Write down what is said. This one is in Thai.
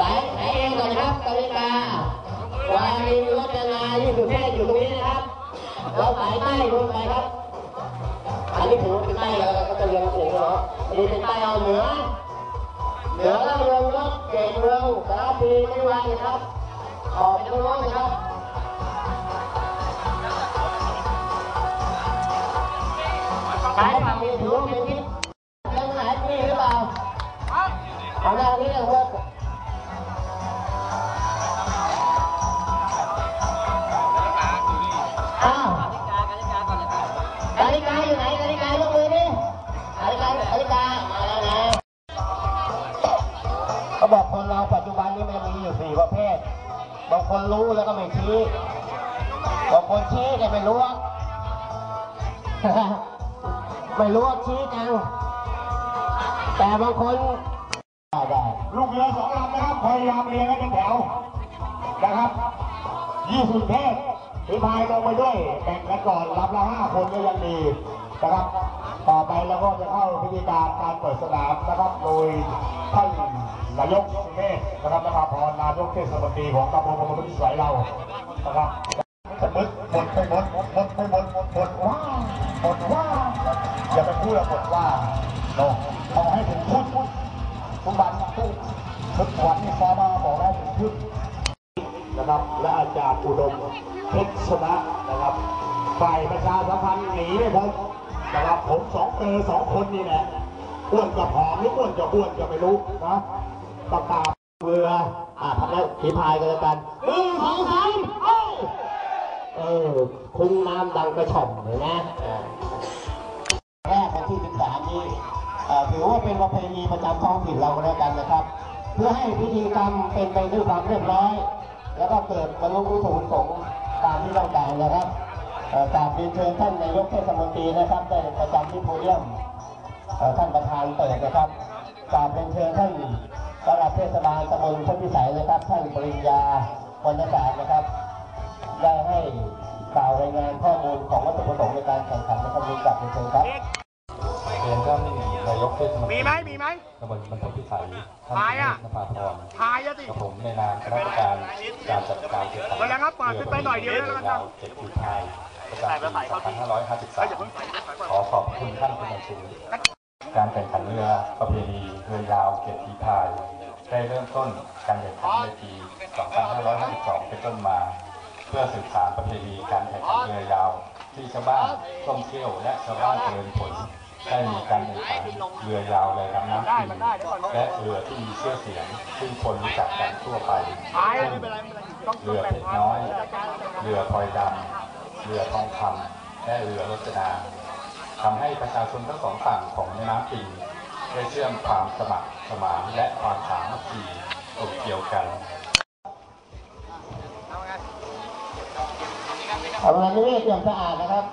วารินรจนายี่สุเทพอยู่ตรงนี้นะครับ เราสายใต้ลงไปครับ อันนี้ถือว่าเป็นใต้แล้วก็จะเรียงเสียงเนาะอันนี้เป็นใต้เอาเหนือ เหนือแล้วเมืองรถเก่งเมืองสารพีไม่ว่านะครับ ออกไปตรงโน้นะครับสายฝั่งนี้ถือว่าเป็นทิศยังหายนี่หรือเปล่าเอาหน้านี้เลย อ้าวนาฬิกาอยู่ไหนนาฬิกายกมือดินาฬิกานาฬิกามาแล้วนะเขาบอกคนเราปัจจุบันนี้มันมีอยู่สี่ประเภท บางคนรู้แล้วก็ไม่ชี้ บางคนชี้แต่ไม่รู้ ไม่รู้ชี้จัง แต่บางคนได้ลูกเรือสองลำนะครับพยายามเรียงให้เป็นแถวนะครับยี่สิบเทพ ถือพายลงไปด้วยแบ่งกันก่อนลำละห้าคนก็ยังดีนะครับ ต่อไปเราก็จะเข้าพิธีการการเปิดสนามนะครับ โดยท่านนายกเมธนะครับนภาพรนายกเทศมนตรีของตำบลพมพิสัยเรานะครับสมมติหมดไปหมดหมดไปหมดหมดหมดว่าหมดว่าอย่าไปพูดละหมดว่าโนเอาให้ถึงพูดทุกวันทุกทุกวันที่ฟ้ามาบอกได้ถึงขึ้น นะครับ และอาจารย์อุดมเพชรชนะนะครับฝ่ายประชาสัมพันธ์หนีไม่พ้นนะครับผมสองเจอสองคนนี่แหละอ้วนกับผอมหรืออ้วนกับอ้วนก็ไม่รู้นะตาตาเรืออ่าทำแล้วผีพายกันแล้วกันหนึ่งสองสามเอ้าเออคุ้งน้ำดังกระฉ่อมเลยนะแรกวันที่13นี้เอ่ถือว่าเป็นประเพณีประจำท้องถิ่นเราแล้วกันนะครับ เพื่อให้พิธีกรรมเป็นไปด้วยความเรียบร้อย แล้วก็เกิดบรรลุวัตถุประสงค์ตามที่ต้องการนะครับเอ่อกราบเรียนเชิญท่านนายกเทศมนตรีนะครับได้ประจำที่โพเดียมเอ่อท่านประธานเปิดนะครับกราบเรียนเชิญท่านสำหรับเทศบาลตำบลพุทธิสัยนะครับ ท่านปริญญาวรรณศาสตร์นะครับ ได้ให้กล่าวรายงานข้อมูลของวัตถุประสงค์ในการแข่งขันในครั้งนี้กลับเรียนเชิญครับเรียนท่าน นายกเทศมนตรีมีไหมมีไหมตำบลบรรพตพิสัยท่านทายอะนภาพรทายอะสิกับผมในนามคณะกรรมการการจัดการแข่งขันวันแล้วครับเปิดขึ้นไปหน่อยเดียวแล้วกันครับเจ็ดปีไทยประจำปี2553ขอขอบคุณท่านเป็นอย่างสูงการแข่งขันเรือประเพณีเรือยาวเกียรติพาย ได้เริ่มต้นการแข่งขันในปี 2552 เป็นต้นมา เพื่อสืบสานประเพณีการแข่งขันเรือยาว ที่ชาวบ้านท่องเที่ยวและชาวบ้านเจริญผล ได้มีการแข่งขันเรือยาวในลำน้ำปิงและเรือที่มีชื่อเสียง ซึ่งคนรู้จักกันทั่วไปทายเช่นไม่เป็นไรไม่เป็นไรต้องเรือเพชรน้อย เรือพลอยดำเรือทองคำและเรือรจนาทำให้ประชาชนทั้งสองฝั่งของแม่น้ำปิงได้เชื่อมความสมัครสมานและความสามัคคีกลมเกลียวกันเอาเรือนิเวศอย่างสะอาดนะครับ